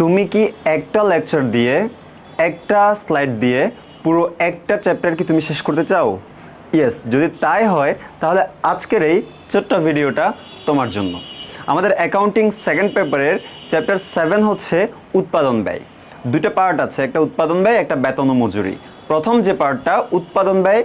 তুমি কি একটা লেকচার দিয়ে, একটা স্লাইড দিয়ে পুরো একটা চ্যাপ্টার কি তুমি শেষ করতে চাও? ইয়েস যদি তাই হয়, তাহলে আজকের এই ছোট্ট ভিডিওটা তোমার জন্য। আমাদের অ্যাকাউন্টিং সেকেন্ড পেপারের চ্যাপ্টার সেভেন হচ্ছে উৎপাদন ব্যয়। দুটো পার্ট আছে, একটা উৎপাদন ব্যয়, একটা বেতন ও মজুরি। প্রথম যে পার্টটা উৎপাদন ব্যয়,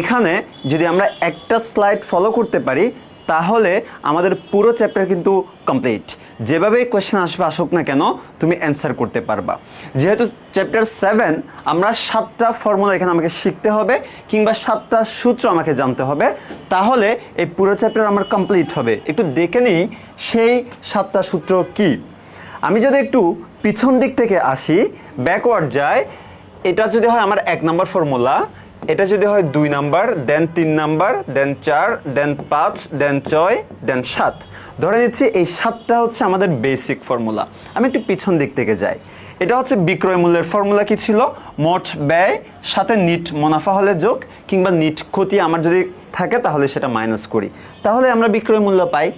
এখানে যদি আমরা একটা স্লাইড ফলো করতে পারি তাহলে আমাদের পুরো চ্যাপ্টার কিন্তু কমপ্লিট যেভাবেই কোয়েশ্চেন আসবে আসুক না কেন, তুমি অ্যান্সার করতে পারবা। যেহেতু চ্যাপ্টার সেভেন আমরা সাতটা ফর্মুলা এখানে আমাকে শিখতে হবে, কিংবা সাতটা সূত্র আমাকে জানতে হবে। তাহলে এই পুরো চ্যাপ্টার আমার কমপ্লিট হবে। একটু দেখে নিই সেই সাতটা সূত্র কি। আমি যদি একটু পিছন দিক থেকে আসি ব্যাকওয়ার্ড যাই, এটা যদি হয় আমার এক নম্বর ফর্মুলা এটা যদি হয় দুই নাম্বার দেন তিন নাম্বার দেন চার দেন পাঁচ দেন ছয় দেন সাত। ধরে নিচ্ছি এই সাতটা হচ্ছে আমাদের বেসিক ফর্মুলা আমি একটু পিছন দিক থেকে যাই। এটা হচ্ছে বিক্রয় মূল্যের ফর্মুলা কি ছিল? মোট ব্যয়, সাথে নিট মুনাফা হলে যোগ, কিংবা নিট ক্ষতি আমার যদি থাকে তাহলে সেটা মাইনাস করি। তাহলে আমরা বিক্রয় মূল্য পাই।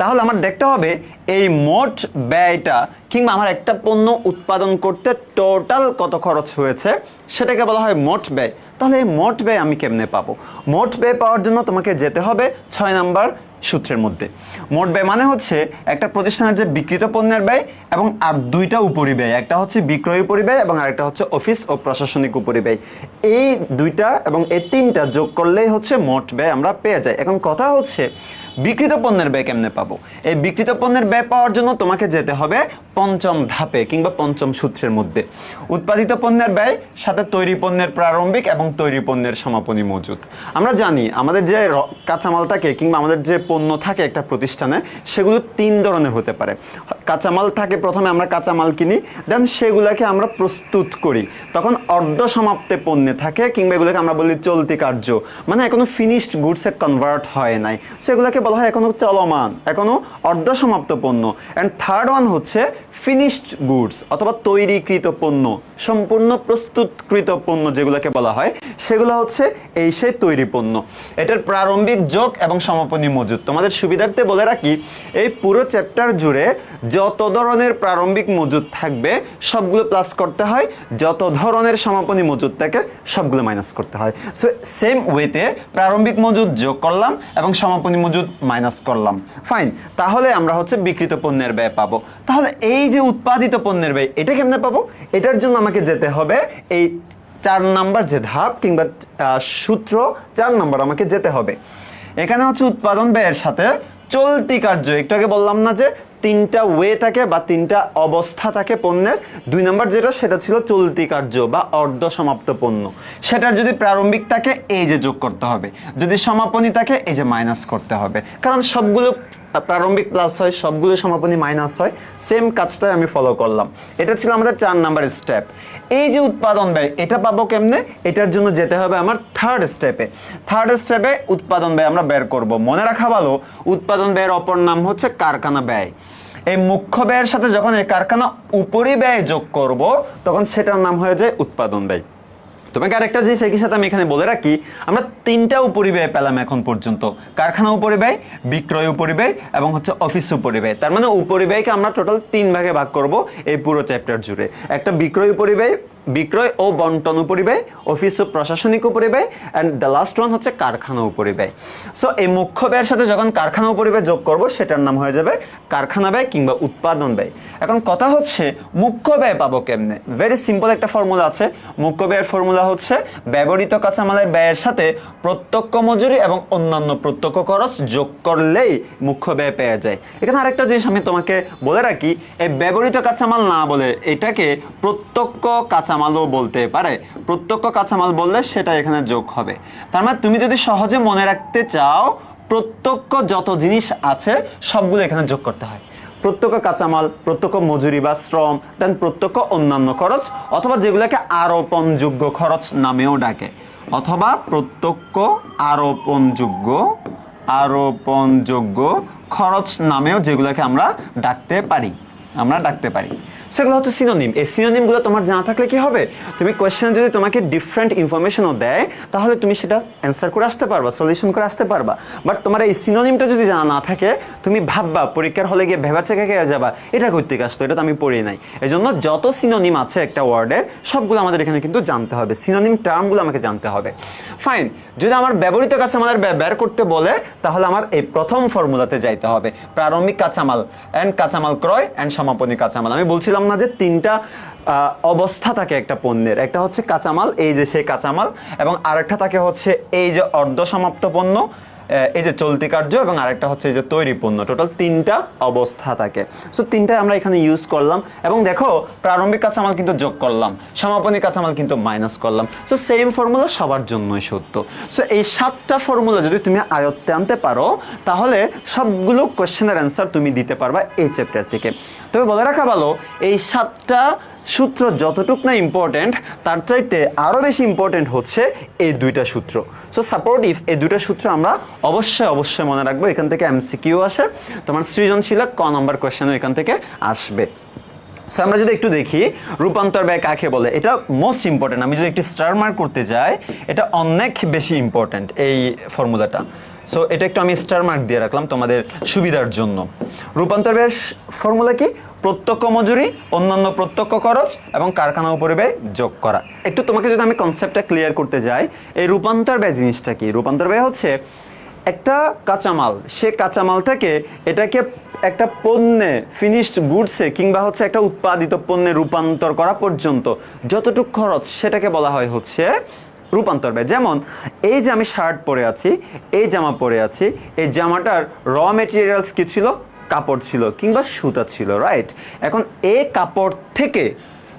তাহলে আমার দেখতে হবে এই মোট ব্যয়টা, কিংবা আমার একটা পণ্য উৎপাদন করতে টোটাল কত খরচ হয়েছে, সেটাকে বলা হয় মোট ব্যয়। তাহলে এই মোট ব্যয় আমি কেমনে পাবো? মোট ব্যয় পাওয়ার জন্য তোমাকে যেতে হবে ছয় নাম্বার সূত্রের মধ্যে। মোট ব্যয় মানে হচ্ছে একটা প্রতিষ্ঠানের যে বিক্রিত পণ্যের ব্যয় এবং আর দুইটা উপরি ব্যয়। একটা হচ্ছে বিক্রয় উপরি ব্যয় এবং আরেকটা হচ্ছে অফিস ও প্রশাসনিক উপরি ব্যয়। এই দুইটা এবং এই তিনটা যোগ করলেই হচ্ছে মোট ব্যয় আমরা পেয়ে যাই। এখন কথা হচ্ছে বিকৃত পণ্যের ব্যয় কেমনে পাবো? এই বিকৃত পণ্যের ব্যয় পাওয়ার জন্য তোমাকে যেতে হবে পঞ্চম ধাপে কিংবা পঞ্চম সূত্রের মধ্যে। উৎপাদিত পণ্যের ব্যয়, সাথে তৈরি পণ্যের প্রারম্ভিক এবং তৈরি পণ্যের সমাপনী মজুদ। আমরা জানি আমাদের যে কাঁচামাল থাকে কিংবা আমাদের যে পণ্য থাকে একটা প্রতিষ্ঠানে, সেগুলো তিন ধরনের হতে পারে। কাঁচামাল থাকে, প্রথমে আমরা কাঁচামাল কিনি দেন সেগুলোকে আমরা প্রস্তুত করি। তখন অর্ধ সমাপ্তে পণ্যে থাকে, কিংবা এগুলোকে আমরা বলি চলতি কার্য। মানে এখনও ফিনিশড গুডসে কনভার্ট হয় নাই। সেগুলোকে বলা হয় এখনও চলমান, এখনও অর্ধ সমাপ্ত পণ্য। অ্যান্ড থার্ড ওয়ান হচ্ছে ফিনিশড গুডস অথবা তৈরিকৃত পণ্য, সম্পূর্ণ প্রস্তুতকৃত পণ্য যেগুলোকে বলা হয়, সেগুলো হচ্ছে এই সেই তৈরি পণ্য। এটার প্রারম্ভিক যোগ এবং সমাপনী মজুদ। তোমাদের সুবিধার্থে বলে রাখি, এই পুরো চ্যাপ্টার জুড়ে যত ধরনের প্রারম্ভিক মজুদ থাকবে, সবগুলো প্লাস করতে হয়। যত ধরনের সমাপনী মজুদ থাকে, সবগুলো মাইনাস করতে হয়। সো সেম ওয়েতে প্রারম্ভিক মজুদ যোগ করলাম এবং সমাপনী মজুদ মাইনাস করলাম। ফাইন তাহলে আমরা হচ্ছে বিকৃত পণ্যের ব্যয় পাবো। তাহলে এই যে উৎপাদিত পণ্যের ব্যয়, এটা কেমনে পাবো? এটার জন্য আমাকে যেতে হবে এই চার নাম্বার যে ধাপ কিংবা সূত্র, চার নাম্বার আমাকে যেতে হবে। এখানে হচ্ছে উৎপাদন ব্যয়ের সাথে চলতি কার্য, একটু আগে বললাম না যে তিনটা ওয়ে থাকে বা তিনটা অবস্থা থাকে পণ্যের। দুই নম্বর যেটা, সেটা ছিল চলতি কার্য বা অর্ধ সমাপ্ত পণ্য। সেটার যদি প্রারম্ভিক থাকে, এই যে যোগ করতে হবে। যদি সমাপনী থাকে, এই যে মাইনাস করতে হবে। কারণ সবগুলো প্রারম্ভিক প্লাস হয়, সবগুলো সমাপনী মাইনাস হয়। সেম কাজটাই আমি ফলো করলাম। এটা ছিল আমাদের চার নাম্বার স্টেপ এই যে উৎপাদন ব্যয়, এটা পাবো কেমনে? এটার জন্য যেতে হবে আমার থার্ড স্টেপে থার্ড স্টেপে উৎপাদন ব্যয় আমরা বের করব। মনে রাখা ভালো, উৎপাদন ব্যয়ের অপর নাম হচ্ছে কারখানা ব্যয়। এই মুখ্য ব্যয়ের সাথে যখন এই কারখানা উপরি ব্যয় যোগ করব, তখন সেটার নাম হয়ে যায় উৎপাদন ব্যয়। তোমাকে আরেকটা জিনিস একই সাথে আমি এখানে বলে রাখি, আমরা তিনটা উপরিব্যয় পেলাম এখন পর্যন্ত। কারখানা উপরিব্যয় বিক্রয় উপরিব্যয় এবং হচ্ছে অফিস উপরিব্যয় তার মানে উপরিব্যয়কে আমরা টোটাল তিন ভাগে ভাগ করব এই পুরো চ্যাপ্টার জুড়ে। একটা বিক্রয় উপরিব্যয় বিক্রয় ও বন্টন উপরিব্যয় অফিস ও প্রশাসনিক উপরিব্যয় অ্যান্ড দ্য লাস্ট ওয়ান হচ্ছে কারখানা উপরিব্যয় সো এই মুখ্য ব্যয়ের সাথে যখন কারখানা উপরিব্যয় যোগ করব, সেটার নাম হয়ে যাবে কারখানা ব্যয় কিংবা উৎপাদন ব্যয়। এখন কথা হচ্ছে, মুখ্য ব্যয় পাবো কেমনে? ভেরি সিম্পল একটা ফর্মুলা আছে। মুখ্য ব্যয়ের ফর্মুলা হচ্ছে, ব্যবহৃত কাঁচামালের ব্যয়ের সাথে প্রত্যক্ষ মজুরি এবং অন্যান্য প্রত্যক্ষ খরচ যোগ করলেই মুখ্য ব্যয় পেয়ে যায়। এখানে আরেকটা জিনিস আমি তোমাকে বলে রাখি, এই ব্যবহৃত কাঁচামাল না বলে এটাকে প্রত্যক্ষ কাঁচামালও বলতে পারে। প্রত্যক্ষ কাঁচামাল বললে সেটা এখানে যোগ হবে। তার মানে তুমি যদি সহজে মনে রাখতে চাও, প্রত্যক্ষ যত জিনিস আছে, সবগুলো এখানে যোগ করতে হয়। প্রত্যক্ষ কাঁচামাল, প্রত্যক্ষ মজুরি বা শ্রম দেন প্রত্যক্ষ অন্যান্য খরচ, অথবা যেগুলোকে আরোপণযোগ্য খরচ নামেও ডাকে। অথবা প্রত্যক্ষ আরোপণযোগ্য আরোপণযোগ্য খরচ নামেও যেগুলোকে আমরা ডাকতে পারি। আমরা ডাকতে পারি। সেগুলো হচ্ছে সিনোনিম এই সিনোনিমগুলো তোমার জানা থাকলে কি হবে? তুমি কোয়েশ্চেন যদি তোমাকে ডিফারেন্ট ইনফরমেশনও দেয়, তাহলে তুমি সেটা অ্যান্সার করে আসতে পারবা সলিউশন করে আসতে পারবা। বাট তোমার এই সিনোনিমটা যদি জানা না থাকে, তুমি ভাববা, পরীক্ষার হলে গিয়ে ভেবা চেকে যাবা, এটা করতে আসতো এটা তো আমি পড়ি নাই। এই জন্য যত সিনোনিম আছে একটা ওয়ার্ডের সবগুলো আমাদের এখানে কিন্তু জানতে হবে। সিনোনিম টার্মগুলো আমাকে জানতে হবে। ফাইন যদি আমার ব্যবহৃত কাঁচামালের ব্যয় বের করতে বলে, তাহলে আমার এই প্রথম ফর্মুলাতে যাইতে হবে। প্রারম্ভিক কাঁচামাল অ্যান্ড কাঁচামাল ক্রয় অ্যান্ড সমাপনী কাঁচামাল। আমি বলছিলাম যে তিনটা অবস্থা থাকে একটা পণ্যের। একটা হচ্ছে কাঁচামাল, এই যে সেই কাঁচামাল, এবং আরেকটা থাকে হচ্ছে এই যে অর্ধসমাপ্ত পণ্য এই যে চলতি কার্য এবং আরেকটা হচ্ছে এই যে তৈরি পণ্য। টোটাল তিনটা অবস্থা থাকে। সো তিনটাই আমরা এখানে ইউজ করলাম এবং দেখো, প্রারম্ভিক কাঁচামাল কিন্তু যোগ করলাম, সমাপনী কাঁচামাল কিন্তু মাইনাস করলাম। সো সেম ফর্মুলা সবার জন্যই সত্য। সো এই সাতটা ফর্মুলা যদি তুমি আয়ত্তে আনতে পারো, তাহলে সবগুলো কোশ্চেনের অ্যান্সার তুমি দিতে পারবা এই চ্যাপ্টার থেকে। তবে বলে রাখা ভালো, এই সাতটা সূত্র যতটুক না ইম্পর্টেন্ট তার চাইতে আরও বেশি ইম্পর্টেন্ট হচ্ছে এই দুইটা সূত্র। সো সাপোর্টিভ এই দুইটা সূত্র আমরা অবশ্যই অবশ্যই মনে রাখব। এখান থেকে এমসিকিউ আসে। তোমার সৃজনশীল ক নম্বর কোয়েশ্চেনও এখান থেকে আসবে। সো আমরা যদি একটু দেখি, রূপান্তর ব্যয় কাকে বলে? এটা মোস্ট ইম্পর্টেন্ট আমি যদি একটু স্টার মার্ক করতে যাই, এটা অনেক বেশি ইম্পর্টেন্ট এই ফর্মুলাটা সো এটা একটু আমি স্টার মার্ক দিয়ে রাখলাম তোমাদের সুবিধার জন্য। রূপান্তর ব্যয়ের ফর্মুলা কি? প্রত্যক্ষ মজুরি, অন্যান্য প্রত্যক্ষ খরচ এবং কারখানা উপরে ব্যয় যোগ করা। একটু তোমাকে যদি আমি কনসেপ্টটা ক্লিয়ার করতে যাই, এই রূপান্তর ব্যয় জিনিসটা কি? রূপান্তর ব্যয় হচ্ছে একটা কাঁচামাল। সে কাঁচামাল থেকে এটাকে একটা পণ্যে ফিনিশড গুডসে কিংবা হচ্ছে একটা উৎপাদিত পণ্যে রূপান্তর করা পর্যন্ত যতটুকু খরচ সেটাকে বলা হয় হচ্ছে রূপান্তর ব্যয়। যেমন, এই যে আমি শার্ট পরে আছি, এই জামা পরে আছি, এই জামাটার র মেটেরিয়ালস কি ছিল? কাপড় ছিল কিংবা সুতা ছিল রাইট এখন এ কাপড় থেকে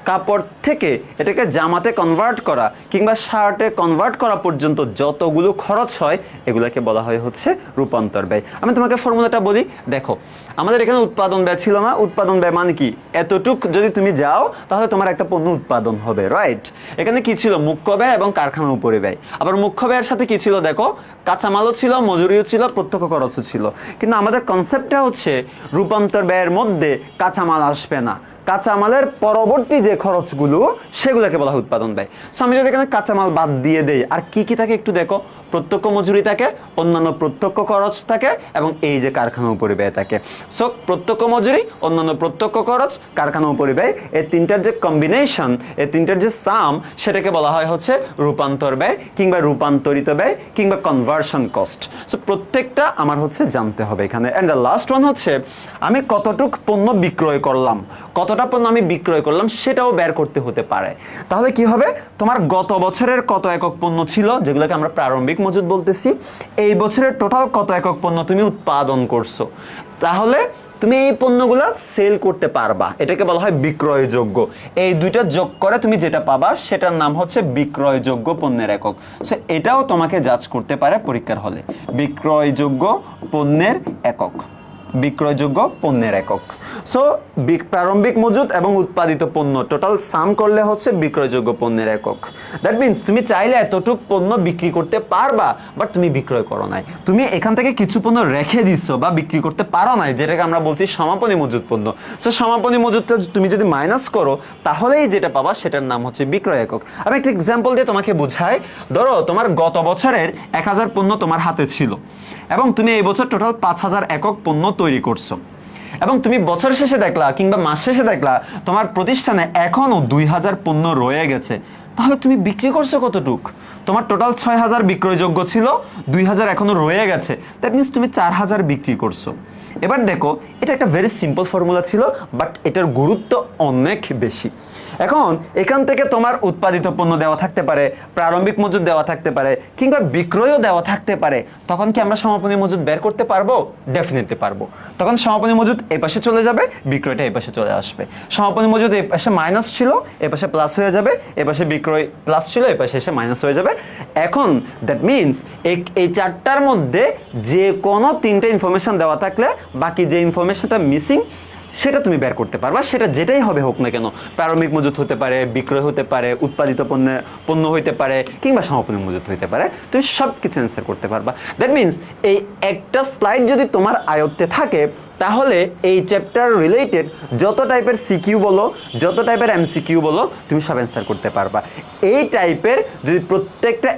কাপড় থেকে এটাকে জামাতে কনভার্ট করা কিংবা শার্টে কনভার্ট করা পর্যন্ত যতগুলো খরচ হয়, এগুলোকে বলা হয় হচ্ছে রূপান্তর ব্যয়। আমি তোমাকে ফর্মুলাটা বলি, দেখো, আমাদের এখানে উৎপাদন ব্যয় ছিল না। উৎপাদন ব্যয় মানে কি? এতটুক যদি তুমি যাও, তাহলে তোমার একটা পণ্য উৎপাদন হবে রাইট এখানে কি ছিল? মুখ্য ব্যয় এবং কারখানা উপরে ব্যয়। আবার মুখ্য ব্যয়ের সাথে কি ছিল? দেখো, কাঁচামালও ছিল, মজুরিও ছিল, প্রত্যক্ষ খরচও ছিল। কিন্তু আমাদের কনসেপ্টটা হচ্ছে, রূপান্তর ব্যয়ের মধ্যে কাঁচামাল আসবে না। কাঁচামালের পরবর্তী যে খরচগুলো, সেগুলোকে বলা হয় উৎপাদন ব্যয়। সো আমি যদি এখানে কাঁচামাল বাদ দিয়ে দেই, আর কি কি থাকে একটু দেখো। প্রত্যক্ষ মজুরি থাকে, অন্যান্য প্রত্যক্ষ খরচ থাকে এবং এই যে কারখানা উপরে ব্যয় থাকে। সো প্রত্যক্ষ মজুরি, অন্যান্য প্রত্যক্ষ খরচ কারখানা উপরে ব্যয়, এই তিনটার যে কম্বিনেশন এই তিনটার যে সাম সেটাকে বলা হয় হচ্ছে রূপান্তর ব্যয় কিংবা রূপান্তরিত ব্যয় কিংবা কনভার্সন কস্ট সো প্রত্যেকটা আমার হচ্ছে জানতে হবে এখানে। অ্যান্ড দ্য লাস্ট ওয়ান হচ্ছে, আমি কতটুক পণ্য বিক্রয় করলাম, কতটা পণ্য আমি বিক্রয় করলাম, সেটাও বের করতে হতে পারে। তাহলে কি হবে? তোমার গত বছরের কত একক পণ্য ছিল, যেগুলোকে আমরা প্রারম্ভিক মজুদ বলতেছি, এই বছরের টোটাল কত একক পণ্য তুমি উৎপাদন করছ? তাহলে তুমি এই পণ্যগুলো সেল করতে পারবা। এটাকে বলা হয় বিক্রয়যোগ্য। এই দুইটা যোগ করে তুমি যেটা পাবা, সেটার নাম হচ্ছে বিক্রয়যোগ্য পণ্যের একক। সো এটাও তোমাকে যাচ করতে পারে পরীক্ষার হলে। বিক্রয়যোগ্য পণ্যের একক। বিক্রয়যোগ্য পণ্যের একক। সো প্রারম্ভিক মজুদ এবং উৎপাদিত পণ্য টোটাল সাম করলে হচ্ছে বিক্রয়যোগ্য পণ্যের একক। দ্যাট মিন্স তুমি চাইলে এতটুক পণ্য বিক্রি করতে পারবা বাট তুমি বিক্রয় করো নাই। তুমি এখান থেকে কিছু পণ্য রেখে দিচ্ছ বা বিক্রি করতে পারো নাই, যেটাকে আমরা বলছি সমাপনী মজুদ পণ্য। সো সমাপনী মজুদটা তুমি যদি মাইনাস করো, তাহলেই যেটা পাবা সেটার নাম হচ্ছে বিক্রয় একক। আমি একটা এক্সাম্পল দিয়ে তোমাকে বুঝাই। ধরো, তোমার গত বছরের এক হাজার পণ্য তোমার হাতে ছিল, এবং তুমি এই বছর টোটাল পাঁচ হাজার একক পণ্য তৈরি করছ। এবং তুমি বছর শেষে দেখলা কিংবা মাস শেষে দেখলা তোমার প্রতিষ্ঠানে এখনও দুই হাজার পণ্য রয়ে গেছে। তাহলে তুমি বিক্রি করছ কতটুক? তোমার টোটাল ছয় হাজার বিক্রয়যোগ্য ছিল, দুই হাজার এখনও রয়ে গেছে। দ্যাট মিনস তুমি চার হাজার বিক্রি করছ। এবার দেখো, এটা একটা ভেরি সিম্পল ফর্মুলা ছিল বাট এটার গুরুত্ব অনেক বেশি। এখন এখান থেকে তোমার উৎপাদিত পণ্য দেওয়া থাকতে পারে, প্রারম্ভিক মজুদ দেওয়া থাকতে পারে, কিংবা বিক্রয়ও দেওয়া থাকতে পারে, তখন কি আমরা সমাপনী মজুদ বের করতে পারব? ডেফিনেটলি পারব। তখন সমাপনী মজুদ এই পাশে চলে যাবে, বিক্রয়টা এই পাশে চলে আসবে। সমাপনী মজুদ এই পাশে মাইনাস ছিল, এ পাশে প্লাস হয়ে যাবে, এ পাশে বিক্রয় প্লাস ছিল, এ পাশে এসে মাইনাস হয়ে যাবে। এখন দ্যাট মিনস এই চারটার মধ্যে যে কোনো তিনটে ইনফরমেশন দেওয়া থাকলে বাকি যে ইনফরমেশনটা মিসিং সেটা তুমি বের করতে পারবা, সেটা যেটাই হবে হোক না কেন, প্রারম্ভিক মজুত হতে পারে, বিক্রয় হতে পারে, উৎপাদিত পণ্য পণ্য হইতে পারে, কিংবা সমাপনী মজুত হইতে পারে, তুমি সব কিছু অ্যান্সার করতে পারবা। দ্যাট মিনস এই একটা স্লাইড যদি তোমার আয়ত্তে থাকে তাহলে এই চ্যাপ্টার রিলেটেড যত টাইপের সিকিউ বলো, যত টাইপের এমসিকিউ বলো, তুমি সব অ্যান্সার করতে পারবা। এই টাইপের যদি প্রত্যেকটা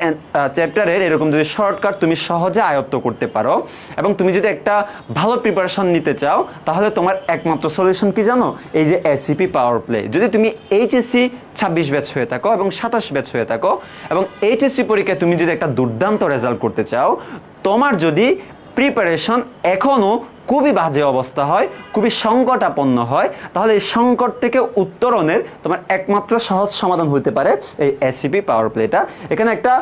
চ্যাপ্টারের এরকম যদি শর্টকাট তুমি সহজে আয়ত্ত করতে পারো, এবং তুমি যদি একটা ভালো প্রিপারেশন নিতে চাও, তাহলে তোমার একমাত্র সলিউশন কি জানো? এই যে এসিপি পাওয়ার প্লে যদি তুমি এইচএসসি ছাব্বিশ ব্যাচ হয়ে থাকো এবং সাতাশ ব্যাচ হয়ে থাকো, এবং এইচএসসি পরীক্ষায় তুমি যদি একটা দুর্দান্ত রেজাল্ট করতে চাও, তোমার যদি প্রিপারেশন এখনও খুবই বাজে অবস্থা হয়, খুবই সংকটাপন্ন হয়। তাহলে এই সংকট থেকে উত্তরণের তোমার একমাত্র সহজ সমাধান হতে পারে এই এসিপি পাওয়ার প্লেটা এখানে একটা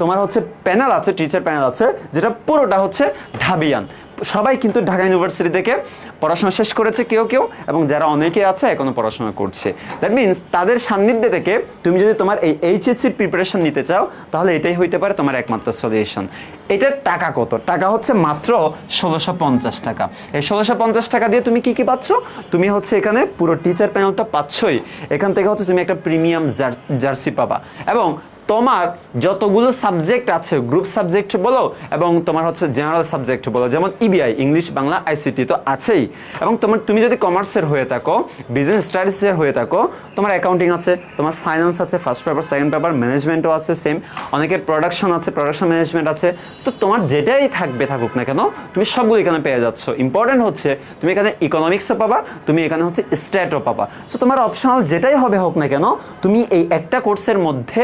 তোমার হচ্ছে প্যানেল আছে টিচার প্যানেল আছে, যেটা পুরোটা হচ্ছে ঢাবিয়ান। সবাই কিন্তু ঢাকা ইউনিভার্সিটি থেকে পড়াশোনা শেষ করেছে কেউ কেউ এবং যারা অনেকে আছে এখনও পড়াশোনা করছে। দ্যাট মিনস তাদের সান্নিধ্যে থেকে তুমি যদি তোমার এই এইচএসসির প্রিপারেশন নিতে চাও, তাহলে এটাই হইতে পারে তোমার একমাত্র সলিউশন এটার টাকা কত? টাকা হচ্ছে মাত্র ষোলোশো পঞ্চাশ টাকা। এই ষোলোশো পঞ্চাশ টাকা দিয়ে তুমি কি কি পাচ্ছ? তুমি হচ্ছে এখানে পুরো টিচার প্যানেলটা পাচ্ছই। এখান থেকে হচ্ছে তুমি একটা প্রিমিয়াম জার্সি পাবা। এবং তোমার যতগুলো সাবজেক্ট আছে গ্রুপ সাবজেক্ট বলো এবং তোমার হচ্ছে জেনারেল সাবজেক্ট বলো, যেমন ইবিআই ইংলিশ বাংলা আইসিটি তো আছেই। এবং তোমার, তুমি যদি কমার্সের হয়ে থাকো বিজনেস স্টাডিজের হয়ে থাকো, তোমার অ্যাকাউন্টিং আছে, তোমার ফাইন্যান্স আছে ফার্স্ট পেপার সেকেন্ড পেপার ম্যানেজমেন্টও আছে সেম অনেকের প্রোডাকশন আছে প্রোডাকশন ম্যানেজমেন্ট আছে। তো তোমার যেটাই থাকবে, থাকুক না কেন, তুমি সবগুলো এখানে পেয়ে যাচ্ছ। ইম্পর্টেন্ট হচ্ছে, তুমি এখানে ইকোনমিক্সও পাবা, তুমি এখানে হচ্ছে স্ট্যাটও পাবা। সো তোমার অপশনাল যেটাই হবে, হোক না কেন, তুমি এই একটা কোর্সের মধ্যে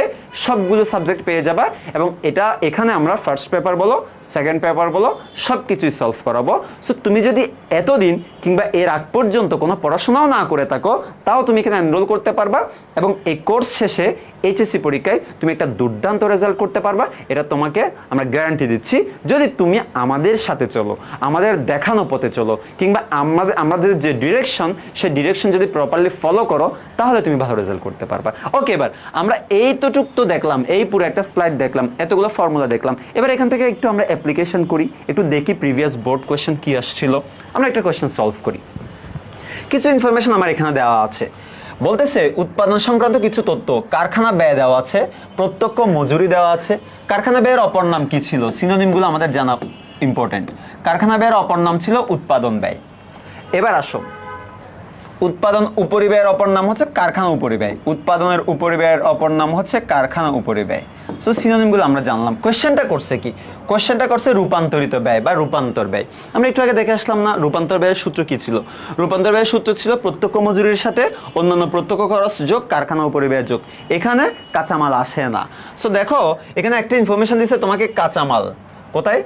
সবগুলো সাবজেক্ট পেয়ে যাবা এবং এটা এখানে আমরা ফার্স্ট পেপার বলো সেকেন্ড পেপার বলো সব কিছুই সলভ করাবো। সো তুমি যদি এতদিন কিংবা এর আগ পর্যন্ত কোনো পড়াশোনাও না করে থাকো, তাও তুমি এখানে এনরোল করতে পারবা এবং এই কোর্স শেষে এইচএসসি পরীক্ষায় তুমি একটা দুর্দান্ত রেজাল্ট করতে পারবা। এটা তোমাকে আমরা গ্যারান্টি দিচ্ছি, যদি তুমি আমাদের সাথে চলো, আমাদের দেখানো পথে চলো, কিংবা আমাদের আমাদের যে ডিরেকশন সেই ডিরেকশন যদি প্রপারলি ফলো করো, তাহলে তুমি ভালো রেজাল্ট করতে পারবা। ওকে এবার আমরা এই তোটুক তো দেখলাম, এই পুরো একটা স্লাইড দেখলাম, এতগুলো ফর্মুলা দেখলাম। এবার এখান থেকে একটু আমরা অ্যাপ্লিকেশন করি, একটু দেখি প্রিভিয়াস বোর্ড কোয়েশ্চেন কি আসছিল। আমরা একটা কোয়েশ্চেন সলভ করি। কিছু ইনফরমেশন আমার এখানে দেওয়া আছে। বলতেছে, উৎপাদন সংক্রান্ত কিছু তথ্য, কারখানা ব্যয় দেওয়া আছে, প্রত্যক্ষ মজুরি দেওয়া আছে। কারখানা ব্যয়ের অপর নাম কি ছিল? সিনোনিমগুলো আমাদের জানা ইম্পর্টেন্ট কারখানা ব্যয়ের অপর নাম ছিল উৎপাদন ব্যয়। এবার আসো। উৎপাদন উপরিব্যয়ের অপর নাম হচ্ছে কারখানা উপরিব্যয়। উৎপাদনের উপরিব্যয়ের অপর নাম হচ্ছে কারখানা উপরিব্যয়। সো সিনোনিমগুলো আমরা জানলাম। কোয়েশ্চেনটা করছে কি? কোয়েশ্চেনটা করছে রূপান্তরিত ব্যয় বা রূপান্তর ব্যয়। আমরা একটু আগে দেখে আসলাম না, রূপান্তর ব্যয়ের সূত্র কি ছিল? রূপান্তর ব্যয়ের সূত্র ছিল প্রত্যক্ষ মজুরির সাথে অন্যান্য প্রত্যক্ষ খরচ যোগ কারখানা উপরিব্যয় যোগ। এখানে কাঁচামাল আসে না। সো দেখো, এখানে একটা ইনফরমেশন দিচ্ছে তোমাকে কাঁচামাল। কোথায়?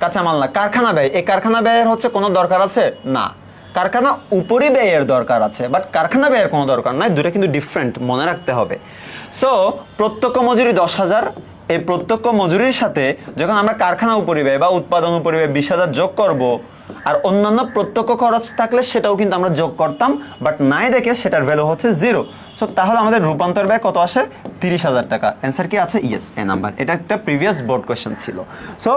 কাঁচামাল না, কারখানা ব্যয়। এই কারখানা ব্যয়ের হচ্ছে কোনো দরকার আছে? না। কারখানা উপরি ব্যয়ের দরকার আছে বাট কারখানা ব্যয়ের কোনো দরকার নাই দুটো কিন্তু ডিফারেন্ট মনে রাখতে হবে। সো প্রত্যক্ষ মজুরি দশ হাজার, এই প্রত্যক্ষ মজুরির সাথে যখন আমরা কারখানা উপরিব্যয় বা উৎপাদন উপরিব্যয় বিশ হাজার যোগ করব আর অন্যান্য প্রত্যক্ষ খরচ থাকলে সেটাও কিন্তু আমরা যোগ করতাম বাট নাই দেখে সেটার ভ্যালু হচ্ছে জিরো সো তাহলে আমাদের রূপান্তর ব্যয় কত আসে? তিরিশ হাজার টাকা। অ্যান্সার কি আছে? ইয়েস এ নাম্বার এটা একটা প্রিভিয়াস বোর্ড কোয়েশ্চেন ছিল। সো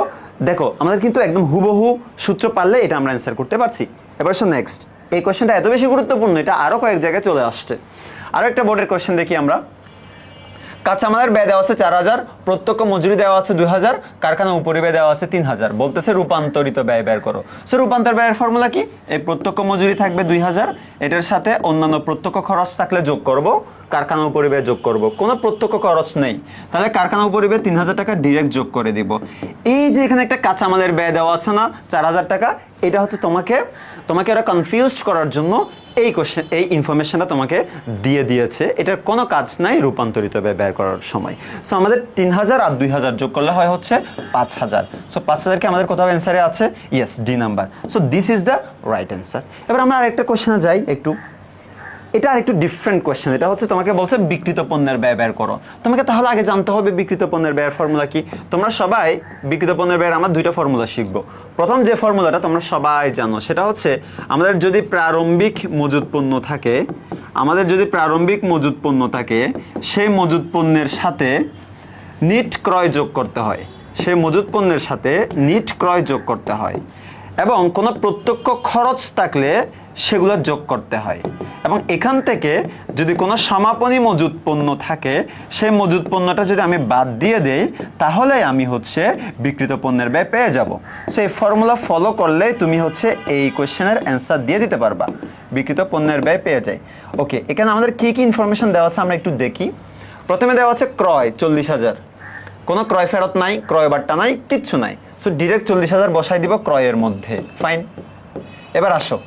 দেখো, আমাদের কিন্তু একদম হুবহু সূত্র পারলে এটা আমরা অ্যান্সার করতে পারছি। এবার সো নেক্সট এই কোয়েশ্চেনটা এত বেশি গুরুত্বপূর্ণ, এটা আরও কয়েক জায়গায় চলে আসছে। আরও একটা বোর্ডের কোয়েশ্চেন দেখি আমরা। কাঁচামালের ব্যয় দেওয়া আছে চার হাজার, প্রত্যক্ষ মজুরি দেওয়া আছে দুই হাজার কারখানা উপরি ব্যয় দেওয়া আছে তিন হাজার। বলতেছে রূপান্তরিত ব্যয় বের করো। সো রূপান্তর ব্যয়ের ফর্মুলা কি? এই প্রত্যক্ষ মজুরি থাকবে দুই হাজার, এটার সাথে অন্যান্য প্রত্যক্ষ খরচ থাকলে যোগ করব কারখানা উপরি ব্যয় যোগ করব। কোনো প্রত্যক্ষ খরচ নেই। তাহলে কারখানা উপরি ব্যয় তিন হাজার টাকা ডিরেক্ট যোগ করে দিব। এই যে এখানে একটা কাঁচামালের ব্যয় দেওয়া আছে না, চার হাজার টাকা, এটা হচ্ছে তোমাকে তোমাকে ওরা কনফিউজড করার জন্য এই কোশ্চেন এই ইনফরমেশনটা তোমাকে দিয়ে দিয়েছে। এটার কোনো কাজ নাই রূপান্তরিত ব্যয় করার সময়। সো আমাদের তিন হাজার আর দুই হাজার যোগ করলে হয় হচ্ছে পাঁচ হাজার সো পাঁচ হাজারকে আমাদের কোথাও অ্যান্সারে আছে? Yes D number so this is the right answer এবার আমরা আরেকটা কোশ্চেনে যাই একটু। এটা আর একটু ডিফারেন্ট কোয়েশ্চেন এটা হচ্ছে তোমাকে বলছে বিকৃত পণ্যের ব্যয় বের করো। তোমাকে তাহলে আগে জানতে হবে বিকৃত পণ্যের ব্যয়ের ফর্মুলা কি? তোমরা সবাই বিকৃত পণ্যের ব্যয়ের আমার দুইটা ফর্মুলা শিখব। প্রথম যে ফর্মুলাটা তোমরা সবাই জানো, সেটা হচ্ছে আমাদের যদি প্রারম্ভিক মজুদ পণ্য থাকে, আমাদের যদি প্রারম্ভিক মজুদ পণ্য থাকে, সেই মজুদ পণ্যের সাথে নিট ক্রয় যোগ করতে হয়। সেই মজুদ পণ্যের সাথে নিট ক্রয় যোগ করতে হয়। এবং কোনো প্রত্যক্ষ খরচ থাকলে সেগুলো যোগ করতে হয়। এবং এখান থেকে যদি কোনো সমাপনী মজুদ পণ্য থাকে, সেই মজুদ পণ্যটা যদি আমি বাদ দিয়ে দেই, তাহলে আমি হচ্ছে বিকৃত পণ্যের ব্যয় পেয়ে যাব। সো এই ফর্মুলা ফলো করলেই তুমি হচ্ছে এই কোয়েশ্চেনের অ্যান্সার দিয়ে দিতে পারবা। বিকৃত পণ্যের ব্যয় পেয়ে যায় ওকে এখানে আমাদের কি কি ইনফরমেশন দেওয়া আছে আমরা একটু দেখি। প্রথমে দেওয়া আছে ক্রয়, চল্লিশ হাজার। কোনো ক্রয় ফেরত নাই, ক্রয় বার্তা নাই, কিচ্ছু নাই। সো ডিরেক্ট চল্লিশ হাজার বসাই দিব ক্রয়ের মধ্যে। ফাইন এবার আসো।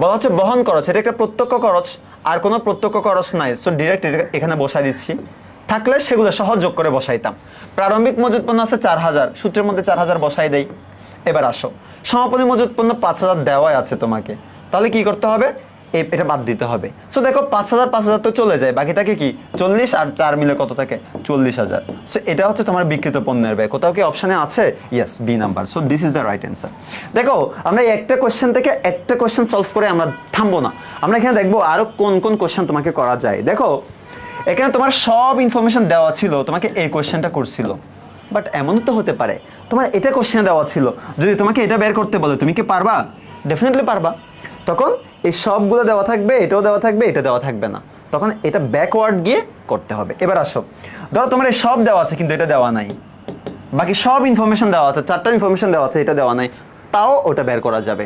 বলা হচ্ছে বহন খরচ, এটা একটা প্রত্যক্ষ খরচ, আর কোনো প্রত্যক্ষ খরচ নাই। সো ডিরেক্ট এখানে বসাই দিচ্ছি। থাকলে সেগুলো সহজ যোগ করে বসাইতাম। প্রারম্ভিক মজুত পণ্য আছে চার হাজার, সূত্রের মধ্যে চার হাজার বসাই দেই। এবার আসো। সমাপনী মজুত পণ্য পাঁচ হাজার দেওয়াই আছে তোমাকে। তাহলে কি করতে হবে? এটা বাদ দিতে হবে। সো দেখো, পাঁচ হাজার পাঁচ হাজার তো চলে যায়। বাকিটাকে কি? চল্লিশ আর চার মিলে কত থাকে? চল্লিশ হাজার। সো এটা হচ্ছে তোমার বিকৃত পণ্যের ব্যয়। কোথাও কি অপশনে আছে? Yes B number so this is the right answer দেখো, আমরা একটা কোয়েশ্চেন থেকে একটা কোয়েশ্চেন সলভ করে আমরা থামবো না। আমরা এখানে দেখব আরও কোন কোন কোয়েশ্চেন তোমাকে করা যায়। দেখো, এখানে তোমার সব ইনফরমেশন দেওয়া ছিল, তোমাকে এই কোয়েশ্চেনটা করছিল। বাট এমন তো হতে পারে, তোমার এটা কোশ্চেন দেওয়া ছিল। যদি তোমাকে এটা বের করতে বলে, তুমি কি পারবা? ডেফিনেটলি পারবা। তখন এই সবগুলো দেওয়া থাকবে, এটাও দেওয়া থাকবে, এটা দেওয়া থাকবে না। তখন এটা ব্যাকওয়ার্ড গিয়ে করতে হবে। এবার আসো। ধরো তোমার এই সব দেওয়া আছে, কিন্তু এটা দেওয়া নাই। বাকি সব ইনফরমেশন দেওয়া আছে, চারটা ইনফরমেশন দেওয়া আছে, এটা দেওয়া নাই। তাও ওটা বের করা যাবে।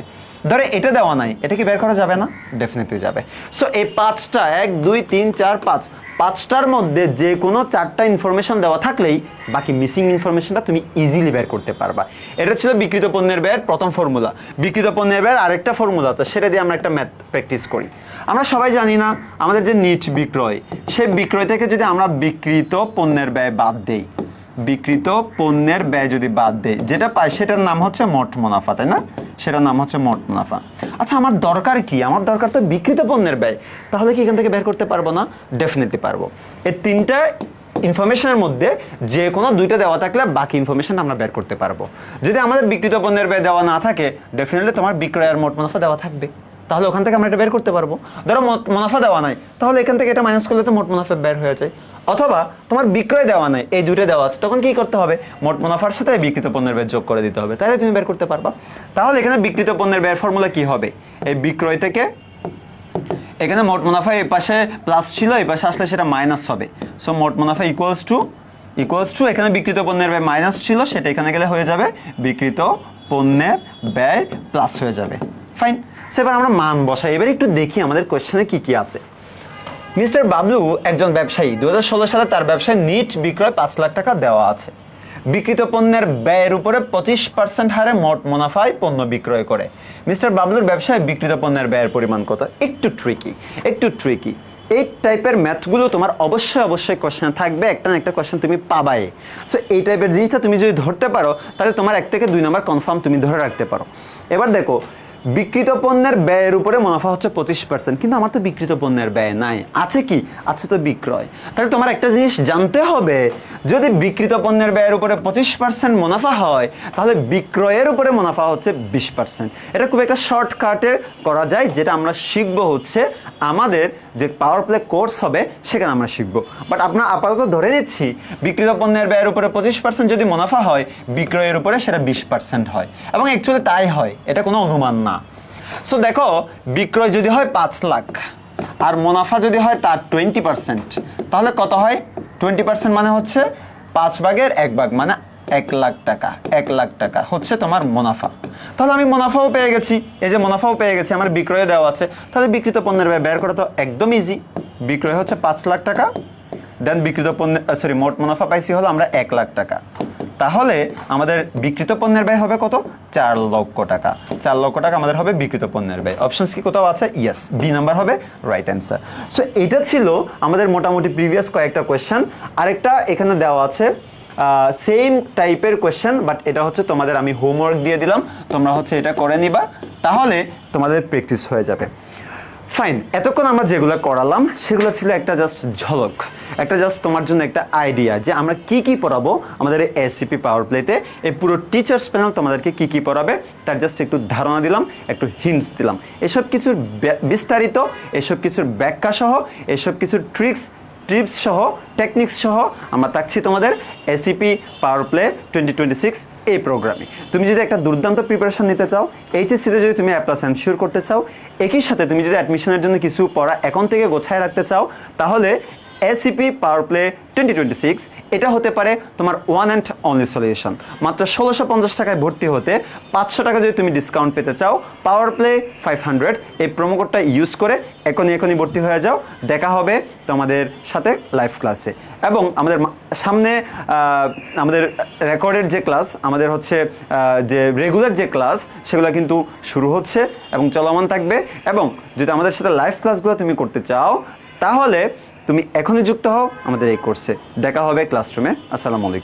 ধরে এটা দেওয়া নাই, এটা কি বের করা যাবে না? ডেফিনেটলি যাবে। সো এই পাঁচটা, এক, দুই, তিন, চার, পাঁচ, পাঁচটার মধ্যে যে কোনো চারটা ইনফরমেশন দেওয়া থাকলেই বাকি মিসিং ইনফরমেশনটা তুমি ইজিলি বের করতে পারবা। এটা ছিল বিকৃত পণ্যের ব্যয়ের প্রথম ফর্মুলা বিকৃত পণ্যের ব্যয়ের আরেকটা ফর্মুলা আছে, সেটা দিয়ে আমরা একটা ম্যাথ প্র্যাকটিস করি। আমরা সবাই জানি না, আমাদের যে নিট বিক্রয় সেই বিক্রয় থেকে যদি আমরা বিকৃত পণ্যের ব্যয় বাদ দেই, বিকৃত পণ্যের ব্যয় যদি বাদ দেয় যেটা পাই সেটার নাম হচ্ছে মোট মুনাফা, তাই না? সেটার নাম হচ্ছে মোট মুনাফা আচ্ছা আমার দরকার কি? আমার দরকার তো বিকৃত পণ্যের ব্যয়। তাহলে কি এখান থেকে বের করতে পারব না? ডেফিনেটলি পারব। এই তিনটা ইনফরমেশনের মধ্যে যে কোনো দুইটা দেওয়া থাকলে বাকি ইনফরমেশন আমরা বের করতে পারব। যদি আমাদের বিকৃত পণ্যের ব্যয় দেওয়া না থাকে ডেফিনেটলি তোমার বিক্রয় আর মোট মুনাফা দেওয়া থাকবে। তাহলে ওখান থেকে আমরা এটা বের করতে পারব। ধরো মোট মুনাফা দেওয়া নাই, তাহলে এখান থেকে এটা মাইনাস করলে তো মোট মুনাফা বের হয়ে যায়। অথবা তোমার বিক্রয় দেওয়া নাই, এই দুইটা দেওয়া আছে, তখন কি করতে হবে? মোট মুনাফার সাথে বিকৃত পণ্যের ব্যয় যোগ করে দিতে হবে। তাহলে তুমি বের করতে পারবা। তাহলে এখানে বিকৃত পণ্যের ব্যয়ের ফর্মুলা কি হবে? এই বিক্রয় থেকে এখানে মোট মুনাফা এই পাশে প্লাস ছিল, এই পাশে আসলে সেটা মাইনাস হবে। সো মোট মুনাফা ইকুয়ালস টু ইকুয়ালস টু এখানে বিকৃত পণ্যের ব্যয় মাইনাস ছিল, সেটা এখানে গেলে হয়ে যাবে বিকৃত পণ্যের ব্যয় প্লাস হয়ে যাবে। ফাইন সেবার আমরা মান বসাই। এবার একটু দেখি আমাদের কোয়েশ্চেনে কি কি আছে। মিস্টার বাবলু একজন ব্যবসায়ী। দু সালে তার ব্যবসায় নিট বিক্রয় পাঁচ লাখ টাকা দেওয়া আছে। বিকৃত পণ্যের ব্যয়ের উপরে পঁচিশ পার্সেন্ট হারে মোট মুনাফায় পণ্য বিক্রয় করে। মিস্টার বাবলুর ব্যবসায় বিকৃত পণ্যের ব্যয়ের পরিমাণ কত? একটু ট্রিকি একটু ট্রিকি এই টাইপের ম্যাথগুলো তোমার অবশ্যই অবশ্যই কোশ্চেন থাকবে। একটা না একটা কোশ্চেন তুমি পাবাই। সো এই টাইপের জিনিসটা তুমি যদি ধরতে পারো, তাহলে তোমার এক থেকে দুই নম্বর কনফার্ম তুমি ধরে রাখতে পারো। এবার দেখো বিকৃত পণ্যের ব্যয়ের উপরে মুনাফা হচ্ছে পঁচিশ পার্সেন্ট কিন্তু আমার তো বিকৃত পণ্যের ব্যয় নাই। আছে কি? আছে তো বিক্রয়। তাহলে তোমার একটা জিনিস জানতে হবে, যদি বিকৃত পণ্যের ব্যয়ের উপরে পঁচিশ পার্সেন্ট মুনাফা হয়, তাহলে বিক্রয়ের উপরে মুনাফা হচ্ছে বিশ পার্সেন্ট এটা খুব একটা শর্টকাটে করা যায়, যেটা আমরা শিখব হচ্ছে আমাদের যে পাওয়ার প্লে কোর্স হবে, সেখানে আমরা শিখব। বাট আপনার আপাতত ধরে নিচ্ছি বিকৃত পণ্যের ব্যয়ের উপরে পঁচিশ পার্সেন্ট যদি মুনাফা হয়, বিক্রয়ের উপরে সেটা বিশ পার্সেন্ট হয়। এবং অ্যাকচুয়ালি তাই হয়, এটা কোনো অনুমান না। সো দেখো, বিক্রয় যদি হয় পাঁচ লাখ, আর মুনাফা যদি হয় তার টোয়েন্টি পার্সেন্ট তাহলে কত হয়? টোয়েন্টি পার্সেন্ট মানে হচ্ছে পাঁচ ভাগের এক ভাগ মানে এক লাখ টাকা, এক লাখ টাকা হচ্ছে তোমার মুনাফা। তাহলে আমি মুনাফাও পেয়ে গেছি। এই যে মুনাফাও পেয়ে গেছি, আমার বিক্রয়ে দেওয়া আছে। তাহলে বিকৃত পণ্যের ব্যয় বের করা তো একদম ইজি বিক্রয় হচ্ছে পাঁচ লাখ টাকা দেন বিকৃত পণ্যের সরি মোট মুনাফা পাইছি হলো আমরা এক লাখ টাকা। তাহলে আমাদের বিকৃত পণ্যের ব্যয় হবে কত? চার লক্ষ টাকা। চার লক্ষ টাকা আমাদের হবে বিকৃত পণ্যের ব্যয়। অপশনস কি কোথাও আছে? ইয়েস বি নাম্বার হবে রাইট অ্যান্সার সো এটা ছিল আমাদের মোটামুটি প্রিভিয়াস কয়েকটা কোয়েশ্চেন আরেকটা এখানে দেওয়া আছে সেম টাইপের কোয়েশ্চেন বাট এটা হচ্ছে তোমাদের আমি হোমওয়ার্ক দিয়ে দিলাম। তোমরা হচ্ছে এটা করে নিবা, তাহলে তোমাদের প্র্যাকটিস হয়ে যাবে। ফাইন এতক্ষণ আমরা যেগুলো করালাম, সেগুলো ছিল একটা জাস্ট ঝলক, একটা জাস্ট তোমার জন্য একটা আইডিয়া যে আমরা কি কি পড়াবো আমাদের এসিপি পাওয়ার প্লেতে এই পুরো টিচার্স প্যানেল তোমাদেরকে কি কি পড়াবে, তার জাস্ট একটু ধারণা দিলাম, একটু হিন্টস দিলাম। এসব কিছুর বিস্তারিত, এসব কিছুর ব্যাখ্যা সহ, এসব কিছুর ট্রিক্স টিপস সহ টেকনিক্স সহ আমরা থাকছি তোমাদের ACP power play twenty twenty six এই প্রোগ্রামে তুমি যদি একটা দুর্দান্ত প্রিপারেশন নিতে চাও এইচএসসিতে যদি তুমি অ্যাপ্লাস এনশিওর করতে চাও, একই সাথে তুমি যদি অ্যাডমিশনের জন্য কিছু পড়া এখন থেকে গোছায় রাখতে চাও, তাহলে ACP power play twenty twenty six এটা হতে পারে তোমার ওয়ান অ্যান্ড অনলি সলিউশন মাত্র ষোলোশো পঞ্চাশ টাকায় ভর্তি হতে পাঁচশো টাকা যদি তুমি ডিসকাউন্ট পেতে চাও পাওয়ার প্লে ফাইভ হান্ড্রেড এই প্রোমো কোডটা ইউজ করে এখনই এখনই ভর্তি হয়ে যাও। দেখা হবে তোমাদের সাথে লাইভ ক্লাসে এবং আমাদের সামনে আমাদের রেকর্ডের যে ক্লাস আমাদের হচ্ছে যে রেগুলার যে ক্লাস সেগুলো কিন্তু শুরু হচ্ছে এবং চলমান থাকবে। এবং যদি আমাদের সাথে লাইভ ক্লাসগুলো তুমি করতে চাও, তাহলে তুমি এখনই যুক্ত হও আমাদের এই কোর্সে দেখা হবে ক্লাসরুমে আসসালামু আলাইকুম।